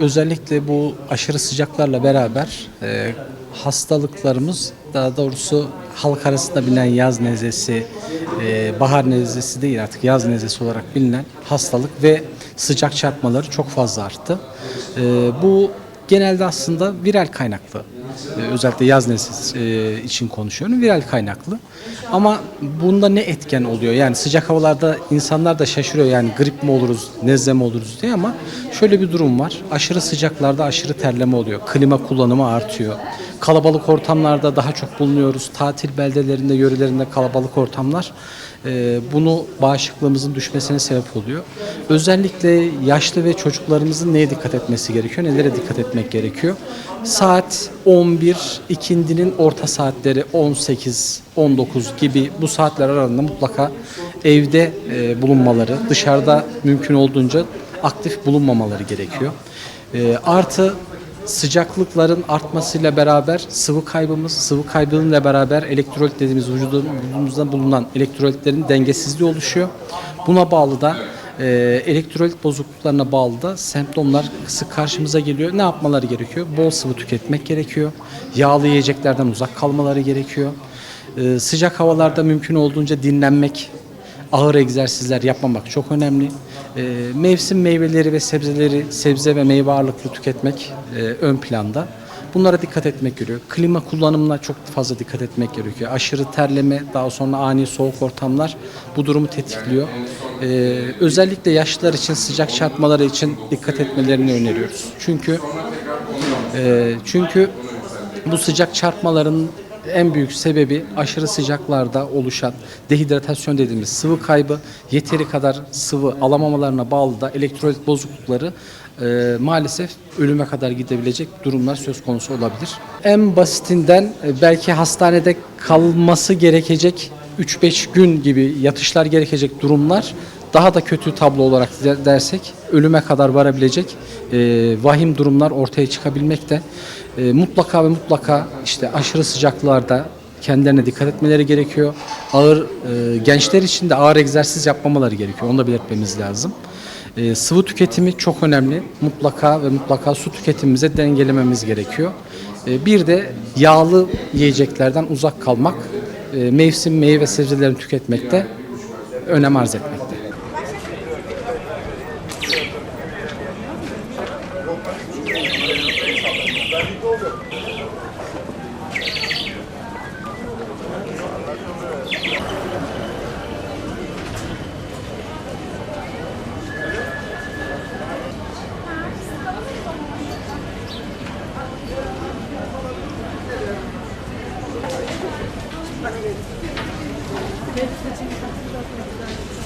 özellikle bu aşırı sıcaklarla beraber e, hastalıklarımız daha doğrusu halk arasında bilinen yaz nezlesi, e, bahar nezlesi değil artık yaz nezlesi olarak bilinen hastalık ve sıcak çarpmaları çok fazla arttı. E, bu genelde aslında viral kaynaklı. E, özellikle yaz nezlesi e, için konuşuyorum. Viral kaynaklı. Ama bunda ne etken oluyor? Yani sıcak havalarda insanlar da şaşırıyor. Yani grip mi oluruz, nezle mi oluruz diye ama şöyle bir durum var. Aşırı sıcaklarda aşırı terleme oluyor. Klima kullanımı artıyor. Kalabalık ortamlarda daha çok bulunuyoruz. Tatil beldelerinde, yörelerinde kalabalık ortamlar e, bunu bağışıklığımızın düşmesine sebep oluyor. Özellikle yaşlı ve çocuklarımızın neye dikkat etmesi gerekiyor, nelere dikkat etmek gerekiyor? Saat 11, ikindinin orta saatleri 18, 19 gibi bu saatler aralığında mutlaka evde e, bulunmaları, dışarıda mümkün olduğunca aktif bulunmamaları gerekiyor. E, artı sıcaklıkların artmasıyla beraber sıvı kaybımız, sıvı kaybıyla beraber elektrolit dediğimiz vücudumuzda bulunan elektrolitlerin dengesizliği oluşuyor. Buna bağlı da e, elektrolit bozukluklarına bağlı da semptomlar sık karşımıza geliyor. Ne yapmaları gerekiyor? Bol sıvı tüketmek gerekiyor. Yağlı yiyeceklerden uzak kalmaları gerekiyor. E, sıcak havalarda mümkün olduğunca dinlenmek, ağır egzersizler yapmamak çok önemli. Ee, mevsim meyveleri ve sebzeleri, sebze ve meyve ağırlıklı tüketmek e, ön planda. Bunlara dikkat etmek gerekiyor. Klima kullanımına çok fazla dikkat etmek gerekiyor. Aşırı terleme, daha sonra ani soğuk ortamlar bu durumu tetikliyor. Ee, özellikle yaşlılar için sıcak çarpmaları için dikkat etmelerini öneriyoruz. Çünkü e, çünkü bu sıcak çarpmaların en büyük sebebi aşırı sıcaklarda oluşan dehidratasyon dediğimiz sıvı kaybı, yeteri kadar sıvı alamamalarına bağlı da elektrolit bozuklukları e, maalesef ölüme kadar gidebilecek durumlar söz konusu olabilir. En basitinden e, belki hastanede kalması gerekecek 3-5 gün gibi yatışlar gerekecek durumlar daha da kötü tablo olarak de- dersek ölüme kadar varabilecek e, vahim durumlar ortaya çıkabilmekte. E, mutlaka ve mutlaka işte aşırı sıcaklarda kendilerine dikkat etmeleri gerekiyor. Ağır e, gençler için de ağır egzersiz yapmamaları gerekiyor. Onu da belirtmemiz lazım. E, sıvı tüketimi çok önemli. Mutlaka ve mutlaka su tüketimimize dengelememiz gerekiyor. E, bir de yağlı yiyeceklerden uzak kalmak, e, mevsim meyve sebzelerini tüketmekte önem arz etmekte. Benim seçimi hatırlatmak